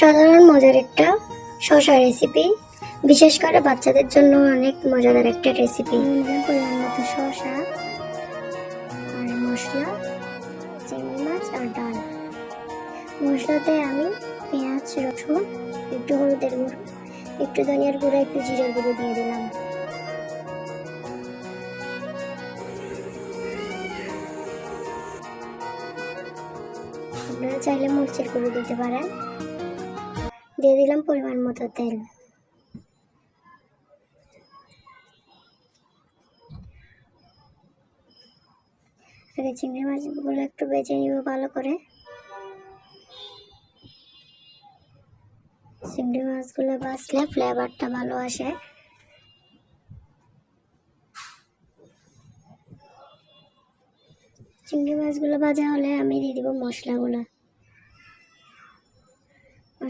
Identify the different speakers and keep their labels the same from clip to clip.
Speaker 1: সাধারণ মজার একটা শশা রেসিপি বিশেষ করে বাচ্চাদের জন্য অনেক মজাদার একটা রেসিপি মতো শশা, আর মশলা, চিংড়ি মাছ আর ডাল। মশলাতে আমি পেঁয়াজ, রসুন, একটু হলুদের গুঁড়ো, একটু ধনিয়ার গুঁড়ো, একটু জিরার গুঁড়ো দিয়ে দিলাম। আপনারা চাইলে মরিচের গুঁড়ো দিতে পারেন। দিয়ে দিলাম পরিমাণ মতো তেল। আগে চিংড়ি মাছগুলো একটু বেছে নিব ভালো করে। চিংড়ি মাছগুলো বাছলে ফ্লেভারটা ভালো আসে। চিংড়ি মাছগুলো ভাজা হলে আমি দিয়ে দিব মশলাগুলো।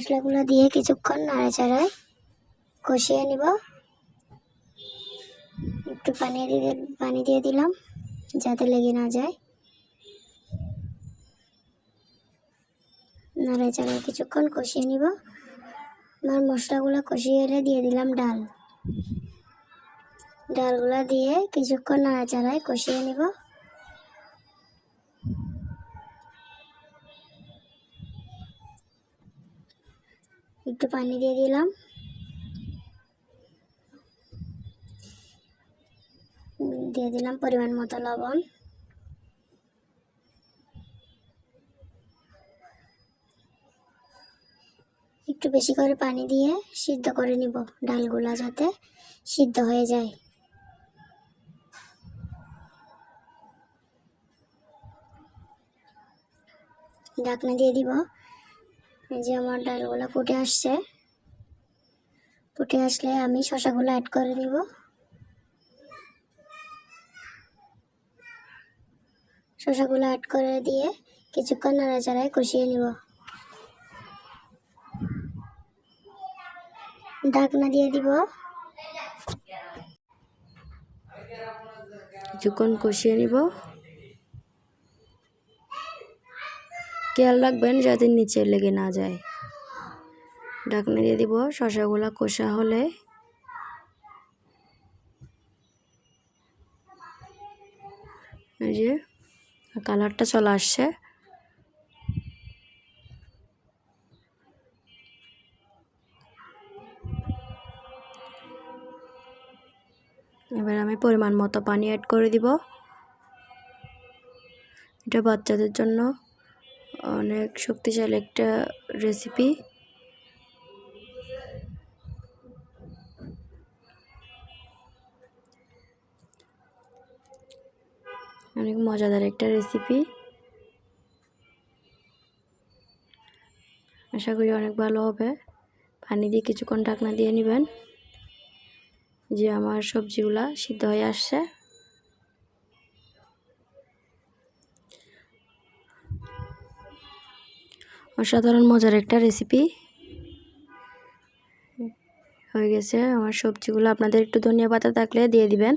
Speaker 1: মশলাগুলো দিয়ে কিছুক্ষণ নাড়ে চাড়ায় কষিয়ে নিব। একটু পানি দিয়ে পানি দিয়ে দিলাম যাতে লেগে না যায়। নাড়ে চাড়ায় কিছুক্ষণ কষিয়ে নিব। আমার মশলাগুলো কষিয়ে এলে দিয়ে দিলাম ডাল। ডালগুলো দিয়ে কিছুক্ষণ নাড়া চাড়ায় কষিয়ে নিব। একটু পানি দিয়ে দিলাম। দিয়ে দিলাম পরিমাণ মতো লবণ। একটু বেশি করে পানি দিয়ে সিদ্ধ করে নিব ডালগুলা যাতে সিদ্ধ হয়ে যায়। ঢাকনা দিয়ে দিব। এই যে আমার ডালগুলো ফুটে আসছে ফুটে আসলে আমি শশাগুলো অ্যাড করে নিব। শশাগুলো অ্যাড করে দিয়ে কিছুক্ষণ নাড়াচাড়ায় কষিয়ে নিব। ঢাকনা দিয়ে দিব।
Speaker 2: কিছুক্ষণ কষিয়ে নিব। খেয়াল রাখবেন যাতে নিচে লেগে না যায়। ঢাকনা দিয়ে দিব শশাগুলা কষা হলে। এই যে, কালারটা চলে আসছে। এবার আমি পরিমাণ মতো পানি অ্যাড করে দিব। এটা বাচ্চাদের জন্য। অনেক শক্তিশালী একটা রেসিপি অনেক মজাদার একটা রেসিপি আশা করি অনেক ভালো হবে। পানি দিয়ে কিছুক্ষণ ঢাকনা দিয়ে নেবেন, যে আমার সবজিগুলা সিদ্ধ হয়ে আসছে। অসাধারণ মজার একটা রেসিপি হয়ে গেছে। আমার সবজিগুলো আপনাদের একটু ধনিয়া পাতা থাকলে দিয়ে দিবেন।